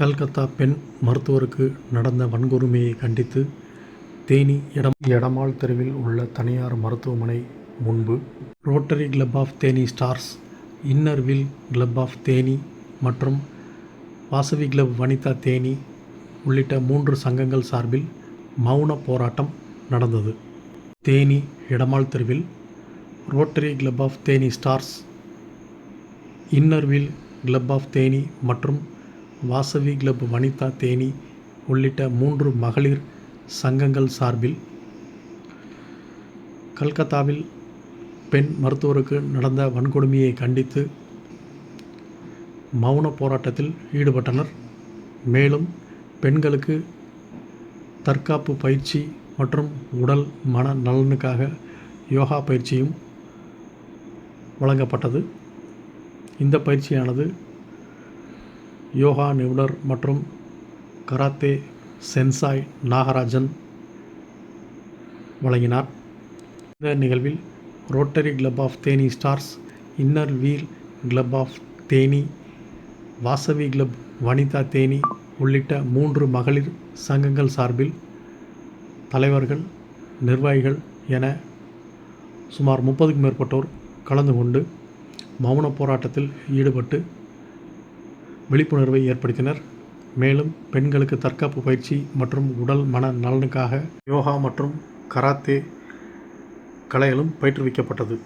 கல்கத்தா பெண் மருத்துவருக்கு நடந்த வன்கொடுமையை கண்டித்து தேனி எடம் எடமாள் தெருவில் உள்ள தனியார் மருத்துவமனை முன்பு. Rotary club of Theni stars inner wheel club of Theni மற்றும் வாசவி கிளப் வனிதா தேனி உள்ளிட்ட மூன்று சங்கங்கள் சார்பில் மௌன போராட்டம் நடந்தது. தேனி எடமாள் தெருவில் rotary club of Theni stars inner wheel club of Theni மற்றும் வாசவி கிளப் வனிதா தேனி உள்ளிட்ட மூன்று மகளிர் சங்கங்கள் சார்பில் கல்கத்தாவில் பெண் மருத்துவருக்கு நடந்த வன்கொடுமையை கண்டித்து மௌன போராட்டத்தில் ஈடுபட்டனர். மேலும் பெண்களுக்கு தற்காப்பு பயிற்சி மற்றும் உடல் மன நலனுக்காக யோகா பயிற்சியும் வழங்கப்பட்டது. இந்த பயிற்சியானது யோகா நிபுணர் மற்றும் கராத்தே சென்சாய் நாகராஜன் வழங்கினார். இந்த நிகழ்வில் rotary club of Theni stars inner wheel club of Theni Vasavi club Vanitha Theni உள்ளிட்ட மூன்று மகளிர் சங்கங்கள் சார்பில் தலைவர்கள் நிர்வாகிகள் என சுமார் முப்பதுக்கும் மேற்பட்டோர் கலந்து கொண்டு மௌன போராட்டத்தில் ஈடுபட்டு விழிப்புணர்வை ஏற்படுத்தினர். மேலும் பெண்களுக்கு தற்காப்பு பயிற்சி மற்றும் உடல் மன நலனுக்காக யோகா மற்றும் கராத்தே கலைகளும் பயிற்றுவிக்கப்பட்டது.